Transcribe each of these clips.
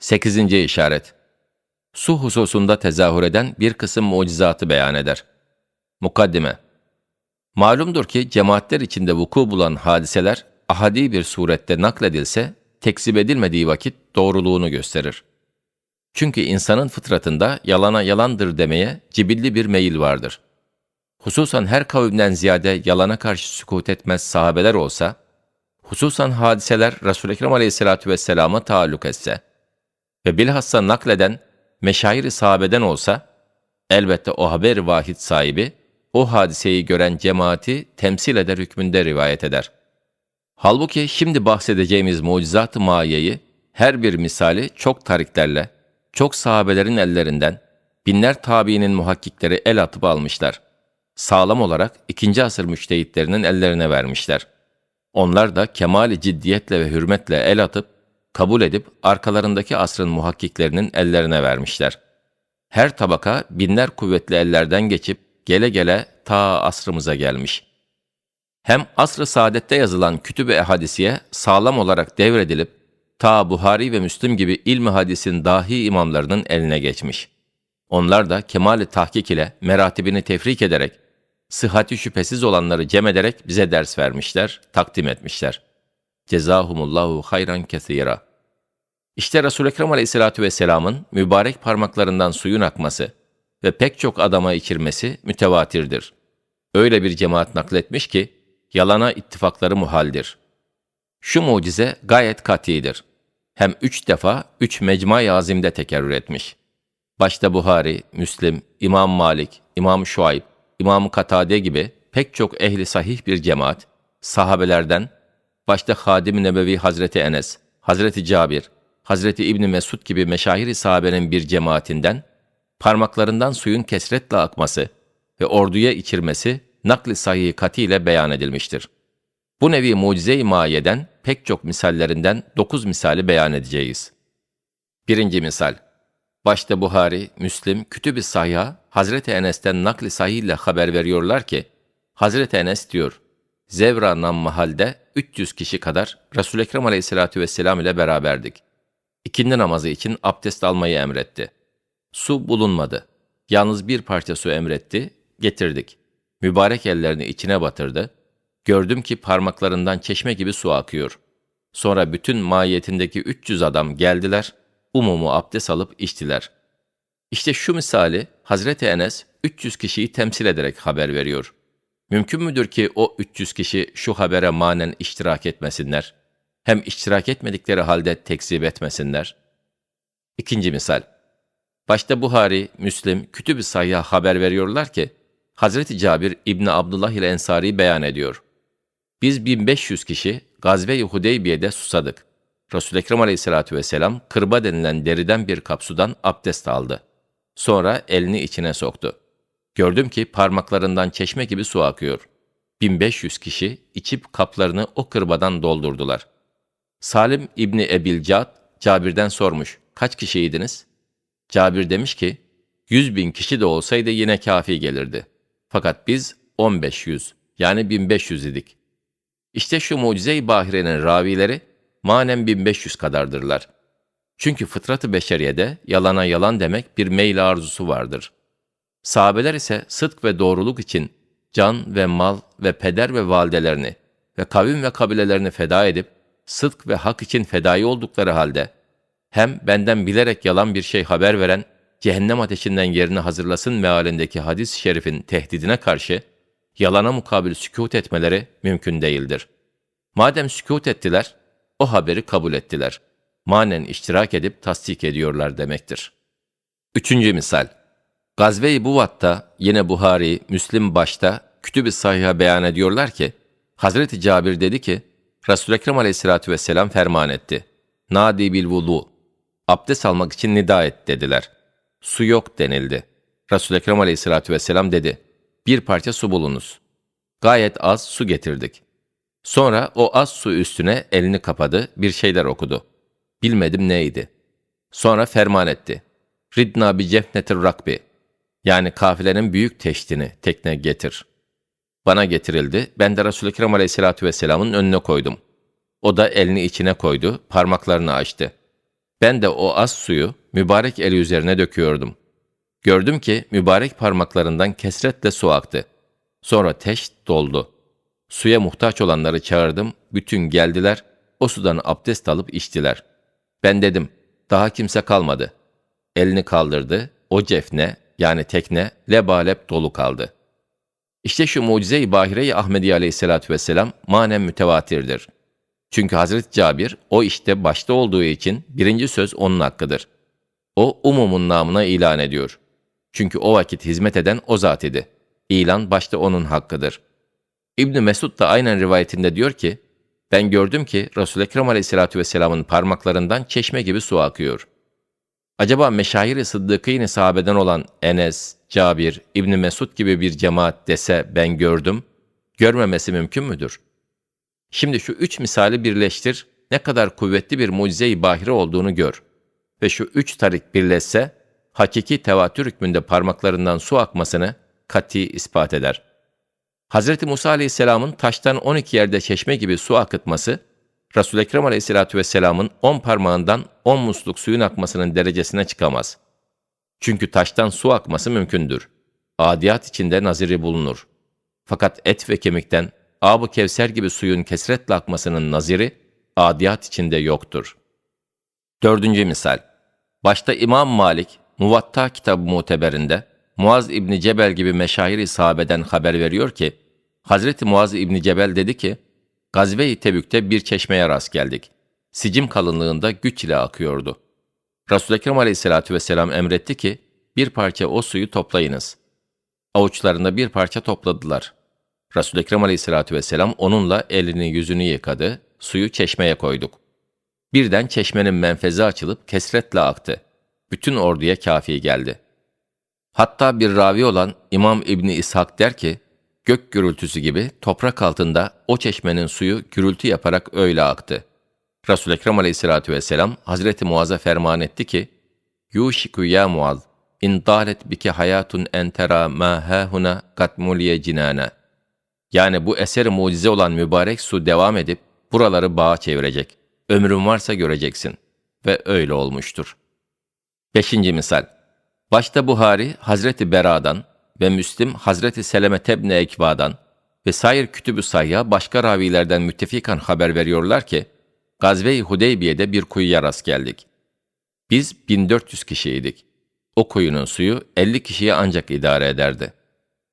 8. işaret. Su hususunda tezahür eden bir kısım mucizatı beyan eder. Mukaddime. Malumdur ki cemaatler içinde vuku bulan hadiseler ahadi bir surette nakledilse tekzip edilmediği vakit doğruluğunu gösterir. Çünkü insanın fıtratında yalana yalandır demeye cibilli bir meyil vardır. Hususan her kavimden ziyade yalana karşı sükut etmez sahabeler olsa, hususan hadiseler Resul-i Ekrem aleyhissalatü vesselama taalluk etse ve bilhassa nakleden meşayir-i sahabeden olsa, elbette o haber vahid sahibi, o hadiseyi gören cemaati temsil eder hükmünde rivayet eder. Halbuki şimdi bahsedeceğimiz mucizat-ı maiyeyi, her bir misali çok tariklerle, çok sahabelerin ellerinden, binler tabiinin muhakkikleri el atıp almışlar. Sağlam olarak ikinci asır müştehitlerinin ellerine vermişler. Onlar da kemali ciddiyetle ve hürmetle el atıp, kabul edip arkalarındaki asrın muhakkiklerinin ellerine vermişler. Her tabaka binler kuvvetli ellerden geçip gele gele ta asrımıza gelmiş. Hem asr-ı saadette yazılan kütüb-i ehadisiye sağlam olarak devredilip ta Buhari ve Müslim gibi ilmi hadisin dahi imamlarının eline geçmiş. Onlar da kemali tahkik ile meratibini tefrik ederek, sıhhati şüphesiz olanları cem ederek bize ders vermişler, takdim etmişler. Cezahumullahu hayran kesira. İşte Resul-i Ekrem Aleyhisselatü Vesselam'ın mübarek parmaklarından suyun akması ve pek çok adama içirmesi mütevatirdir. Öyle bir cemaat nakletmiş ki, yalana ittifakları muhaldir. Şu mucize gayet katidir. Hem üç defa üç mecma-i azimde tekerrür etmiş. Başta Buhari, Müslim, İmam Malik, İmam Şuayb, İmam Katade gibi pek çok ehli sahih bir cemaat, sahabelerden, başta Hadim-i Nebevi Hazreti Enes, Hazreti Cabir, Hazreti İbni Mesud gibi meşahir-i sahabenin bir cemaatinden, parmaklarından suyun kesretle akması ve orduya içirmesi nakli sahih katiyle beyan edilmiştir. Bu nevi mucize-i maiyeden pek çok misallerinden dokuz misali beyan edeceğiz. Birinci misal. Başta Buhari, Müslim, Kütüb-i Sahih'a Hazreti Enes'ten nakli sahih ile haber veriyorlar ki, Hazreti Enes diyor, Zevra mahalde 300 kişi kadar Resul-i Ekrem aleyhissalatü vesselam ile beraberdik. İkindi namazı için abdest almayı emretti. Su bulunmadı. Yalnız bir parça su emretti, getirdik. Mübarek ellerini içine batırdı. Gördüm ki parmaklarından çeşme gibi su akıyor. Sonra bütün mahiyetindeki 300 adam geldiler, umumu abdest alıp içtiler. İşte şu misali Hazreti Enes 300 kişiyi temsil ederek haber veriyor. Mümkün müdür ki o 300 kişi şu habere manen iştirak etmesinler? Hem iştirak etmedikleri halde tekzip etmesinler? İkinci misal. Başta Buhari, Müslim, Kütüb-i Sayya haber veriyorlar ki, Hazreti Cabir İbni Abdullah ile Ensari beyan ediyor. Biz 1500 kişi Gazve-i Hudeybiye'de susadık. Resul-i Ekrem aleyhissalatü vesselam kırba denilen deriden bir kapsudan abdest aldı. Sonra elini içine soktu. Gördüm ki parmaklarından çeşme gibi su akıyor. 1500 kişi içip kaplarını o kırbadan doldurdular. Salim İbni Ebil Cad, Cabir'den sormuş, kaç kişiydiniz? Cabir demiş ki, 100 bin kişi de olsaydı yine kafi gelirdi. Fakat biz 1500 yani 1500 idik. İşte şu mucize-i bahirenin ravileri manen 1500 kadardırlar. Çünkü fıtratı beşeriyede yalana yalan demek bir meyil arzusu vardır. Sahabeler ise sıdk ve doğruluk için can ve mal ve peder ve validelerini ve kavim ve kabilelerini feda edip sıdk ve hak için fedai oldukları halde hem benden bilerek yalan bir şey haber veren cehennem ateşinden yerini hazırlasın mealindeki hadis-i şerifin tehdidine karşı yalana mukabil sükut etmeleri mümkün değildir. Madem sükut ettiler, o haberi kabul ettiler. Manen iştirak edip tasdik ediyorlar demektir. Üçüncü misal. Gazve-i Buvat'ta yine Buhari, Müslim başta Kütüb-i Sahih'a beyan ediyorlar ki, Hazreti Cabir dedi ki, Resul-i Ekrem aleyhissalatü vesselam ferman etti. Nadi bil vudu. Abdest almak için nida et dediler. Su yok denildi. Resul-i Ekrem aleyhissalatü vesselam dedi. Bir parça su bulunuz. Gayet az su getirdik. Sonra o az su üstüne elini kapadı, bir şeyler okudu. Bilmedim neydi. Sonra ferman etti. Ridna bi cefnetir rakbi. Yani kafilenin büyük teştini tekne getir. Bana getirildi. Ben de Resul-i Ekrem aleyhissalatü vesselamın önüne koydum. O da elini içine koydu, parmaklarını açtı. Ben de o az suyu mübarek eli üzerine döküyordum. Gördüm ki mübarek parmaklarından kesretle su aktı. Sonra teş doldu. Suya muhtaç olanları çağırdım, bütün geldiler, o sudan abdest alıp içtiler. Ben dedim, daha kimse kalmadı. Elini kaldırdı, o cefne, yani tekne, lebalep dolu kaldı. İşte şu mucize-i bahire-i Ahmediye aleyhissalatü vesselam manen mütevatirdir. Çünkü Hazreti Cabir o işte başta olduğu için birinci söz onun hakkıdır. O umumun namına ilan ediyor. Çünkü o vakit hizmet eden o zat idi. İlan başta onun hakkıdır. İbn Mesud da aynen rivayetinde diyor ki, ben gördüm ki Resul-i Ekrem aleyhissalatü vesselamın parmaklarından çeşme gibi su akıyor. Acaba meşahir-i sıddıkîn sahabeden olan Enes, Cabir, İbn Mesud gibi bir cemaat dese ben gördüm, görmemesi mümkün müdür? Şimdi şu üç misali birleştir, ne kadar kuvvetli bir mucize-i bahire olduğunu gör. Ve şu üç tarik birleşse, hakiki tevatür hükmünde parmaklarından su akmasını kati ispat eder. Hz. Musa aleyhisselamın taştan 12 yerde çeşme gibi su akıtması, Resul-i Ekrem aleyhisselatü vesselamın 10 parmağından 10 musluk suyun akmasının derecesine çıkamaz. Çünkü taştan su akması mümkündür. Adiyat içinde naziri bulunur. Fakat et ve kemikten Ab-ı Kevser gibi suyun kesretle akmasının naziri, adiyat içinde yoktur. Dördüncü misal. Başta İmam Malik, Muvatta kitabı muteberinde, Muaz İbni Cebel gibi meşahir-i sahabeden haber veriyor ki, Hazreti Muaz İbni Cebel dedi ki, Gazve-i Tebük'te bir çeşmeye rast geldik. Sicim kalınlığında güç ile akıyordu. Resul-i Ekrem aleyhissalatü vesselam emretti ki, bir parça o suyu toplayınız. Avuçlarında bir parça topladılar. Resul-i Ekrem aleyhissalatü vesselam onunla elini yüzünü yıkadı, suyu çeşmeye koyduk. Birden çeşmenin menfezi açılıp kesretle aktı. Bütün orduya kafi geldi. Hatta bir ravi olan İmam İbni İshak der ki, gök gürültüsü gibi toprak altında o çeşmenin suyu gürültü yaparak öyle aktı. Resul-i Ekrem aleyhissalatü vesselam Hazreti Muaz'a ferman etti ki, Yuşiku ya Muaz, in dalet bike hayatun entera ma hahuna katmuliye cinana. Yani bu eser mucize olan mübarek su devam edip buraları bağa çevirecek. Ömrün varsa göreceksin. Ve öyle olmuştur. Beşinci misal. Başta Buhari, Hazreti Bera'dan ve Müslim, Hazreti Seleme Tebne Ekva'dan ve sair kütübü sayya başka ravilerden müttefikan haber veriyorlar ki, Gazve-i Hudeybiye'de bir kuyuya rast geldik. Biz 1400 kişiydik. O kuyunun suyu 50 kişiye ancak idare ederdi.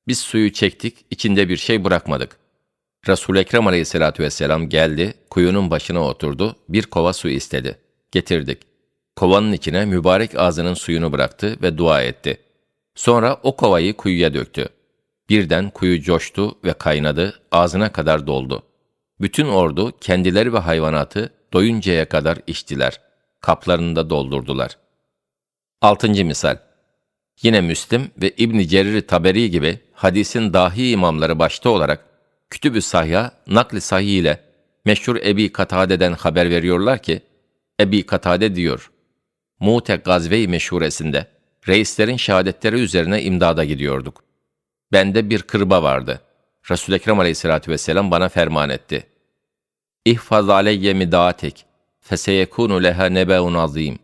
Biz suyu çektik, içinde bir şey bırakmadık. Resul-i Ekrem aleyhissalatü vesselam geldi, kuyunun başına oturdu, bir kova su istedi. Getirdik. Kovanın içine mübarek ağzının suyunu bıraktı ve dua etti. Sonra o kovayı kuyuya döktü. Birden kuyu coştu ve kaynadı, ağzına kadar doldu. Bütün ordu kendileri ve hayvanatı doyuncaya kadar içtiler. Kaplarını da doldurdular. Altıncı misal. Yine Müslim ve İbn Cerir Taberi gibi hadisin dahi imamları başta olarak Kütüb-ü Sahya nakli sahih ile meşhur Ebi Katade'den haber veriyorlar ki Ebi Katade diyor. Mute Gazve-i meşhuresinde reislerin şehadetleri üzerine imdada gidiyorduk. Bende bir kırba vardı. Resul-i Ekrem aleyhissalatü vesselam bana ferman etti. İhfaz aleyye midaatek, feseyekunu leha nebeun azim.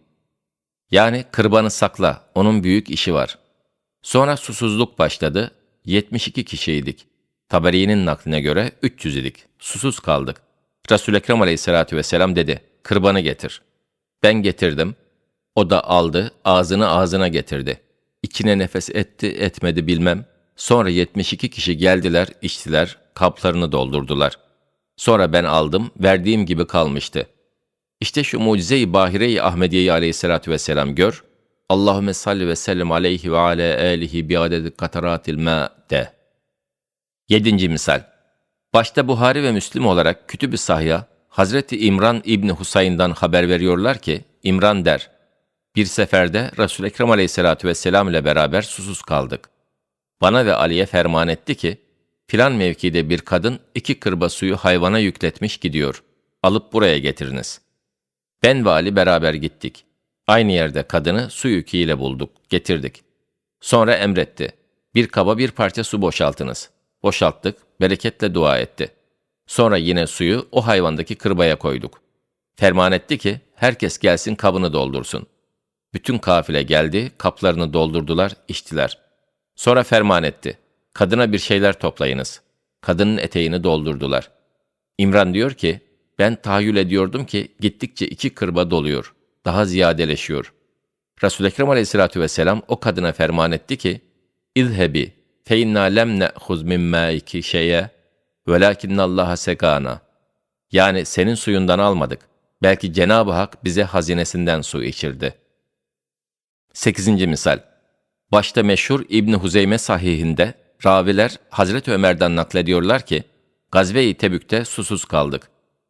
Yani kırbanı sakla, onun büyük işi var. Sonra susuzluk başladı, 72 kişiydik. Taberi'nin nakline göre 300 idik. Susuz kaldık. Resul-i Ekrem aleyhissalatü vesselam dedi, kırbanı getir. Ben getirdim. O da aldı, ağzını ağzına getirdi. İçine nefes etti, etmedi bilmem. Sonra 72 kişi geldiler, içtiler, kaplarını doldurdular. Sonra ben aldım, verdiğim gibi kalmıştı. İşte şu mucize-i bahire-i Ahmediye-i aleyhissalatü vesselam gör. Allahümme salli ve sellem aleyhi ve ala alihi bi adedi kataratil ma de. Yedinci misal. Başta Buhari ve Müslim olarak Kütüb-ü Sahya, Hazreti İmran İbni Husayn'dan haber veriyorlar ki, İmran der, bir seferde Resul-i Ekrem aleyhissalatü vesselam ile beraber susuz kaldık. Bana ve Ali'ye ferman etti ki, filan mevkide bir kadın iki kırba suyu hayvana yükletmiş gidiyor. Alıp buraya getiriniz. Ben ve Ali beraber gittik. Aynı yerde kadını su yüküyle bulduk, getirdik. Sonra emretti. Bir kaba bir parça su boşaltınız. Boşalttık, bereketle dua etti. Sonra yine suyu o hayvandaki kırbaya koyduk. Ferman etti ki herkes gelsin kabını doldursun. Bütün kafile geldi, kaplarını doldurdular, içtiler. Sonra ferman etti. Kadına bir şeyler toplayınız. Kadının eteğini doldurdular. İmran diyor ki, ben tahayyül ediyordum ki gittikçe iki kırba doluyor. Daha ziyadeleşiyor. Resul-i Ekrem aleyhissalatu vesselam o kadına ferman etti ki, İzhebi fe inna lem ne'huz min mâiki şeye velakinnallaha sekana. Yani senin suyundan almadık. Belki Cenab-ı Hak bize hazinesinden su içirdi. 8. misal. Başta meşhur İbn Huzeyme sahihinde raviler Hazreti Ömer'den naklediyorlar ki Gazve-i Tebük'te susuz kaldık.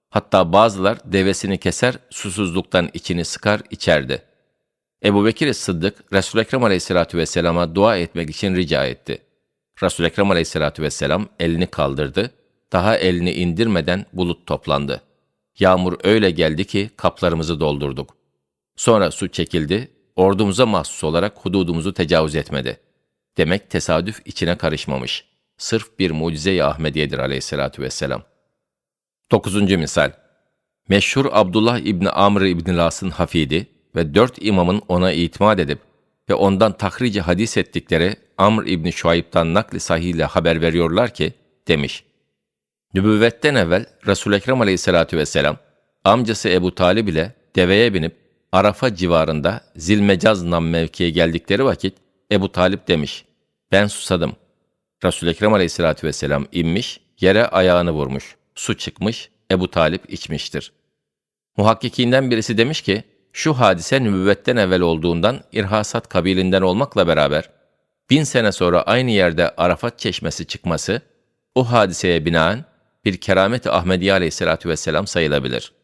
Hatta bazılar devesini keser, susuzluktan içini sıkar, içerdi. Ebu Bekir Sıddık, Resul-i Ekrem Aleyhisselatü Vesselam'a dua etmek için rica etti. Resul-i Ekrem Aleyhisselatü Vesselam elini kaldırdı, daha elini indirmeden bulut toplandı. Yağmur öyle geldi ki kaplarımızı doldurduk. Sonra su çekildi, ordumuza mahsus olarak hududumuzu tecavüz etmedi. Demek tesadüf içine karışmamış. Sırf bir mucize-i Ahmediyedir aleyhissalatü vesselam. 9. misal. Meşhur Abdullah İbni Amr İbni Las'ın hafidi ve dört imamın ona itimat edip ve ondan tahrici hadis ettikleri Amr İbni Şuayb'dan nakli sahiyle haber veriyorlar ki, demiş. Nübüvvetten evvel Resul-i Ekrem aleyhissalatü vesselam, amcası Ebu Talib ile deveye binip Arafa civarında Zilmecaz nam mevkiye geldikleri vakit Ebu Talip demiş, ben susadım. Resul-i Ekrem aleyhissalatü vesselam inmiş, yere ayağını vurmuş, su çıkmış, Ebu Talip içmiştir. Muhakkikinden birisi demiş ki, şu hadise nübüvvetten evvel olduğundan irhasat kabilinden olmakla beraber, bin sene sonra aynı yerde Arafat çeşmesi çıkması, o hadiseye binaen bir keramet-i Ahmediye aleyhissalatü vesselam sayılabilir.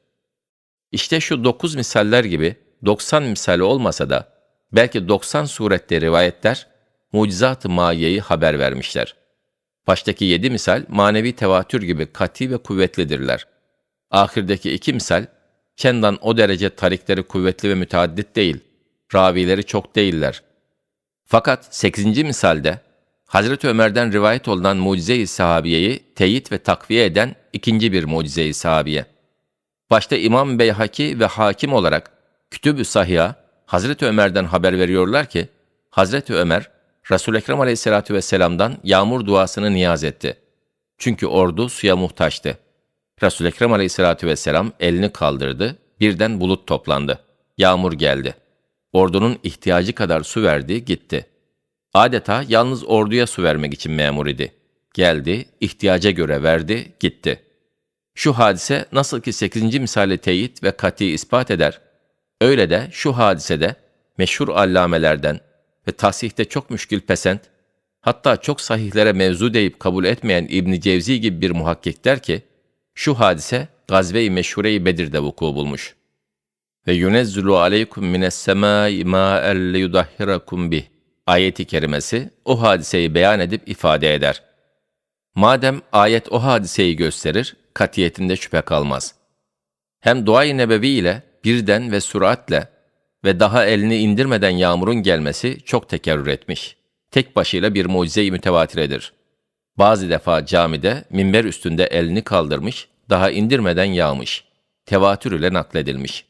İşte şu dokuz misaller gibi 90 misali olmasa da belki 90 surette rivayetler mucizat-ı maiyeyi haber vermişler. Baştaki yedi misal manevi tevatür gibi kati ve kuvvetlidirler. Ahirdeki iki misal, kendan o derece tarikleri kuvvetli ve müteaddit değil, ravileri çok değiller. Fakat sekizinci misalde, Hazreti Ömer'den rivayet olunan mucize-i sahabiyeyi teyit ve takviye eden ikinci bir mucize-i sahabiye. Başta İmam Beyhaki ve hakim olarak Kütüb-ü Sahih'a Hazreti Ömer'den haber veriyorlar ki, Hazreti Ömer, Resul-i Ekrem Aleyhisselatü Vesselam'dan yağmur duasını niyaz etti. Çünkü ordu suya muhtaçtı. Resul-i Ekrem Aleyhisselatü Vesselam elini kaldırdı, birden bulut toplandı. Yağmur geldi. Ordunun ihtiyacı kadar su verdi, gitti. Adeta yalnız orduya su vermek için memur idi. Geldi, ihtiyaca göre verdi, gitti. Şu hadise nasıl ki 8. misali teyit ve kati ispat eder, öyle de şu hadisede meşhur allamelerden ve tasihte çok müşkül pesent, hatta çok sahihlere mevzu deyip kabul etmeyen İbn Cevzi gibi bir muhakkik der ki, şu hadise Gazve-i Meşhure-i Bedir'de vuku bulmuş. Ve yunezzulu aleykum mines semâi mâ'en liyudahhirakum bih. Ayeti kerimesi o hadiseyi beyan edip ifade eder. Madem ayet o hadiseyi gösterir, katiyetinde şüphe kalmaz. Hem dua-i nebevi ile birden ve süratle ve daha elini indirmeden yağmurun gelmesi çok tekerrür etmiş. Tek başıyla bir mucize-i mütevatiredir. Bazı defa camide minber üstünde elini kaldırmış, daha indirmeden yağmış. Tevatür ile nakledilmiş.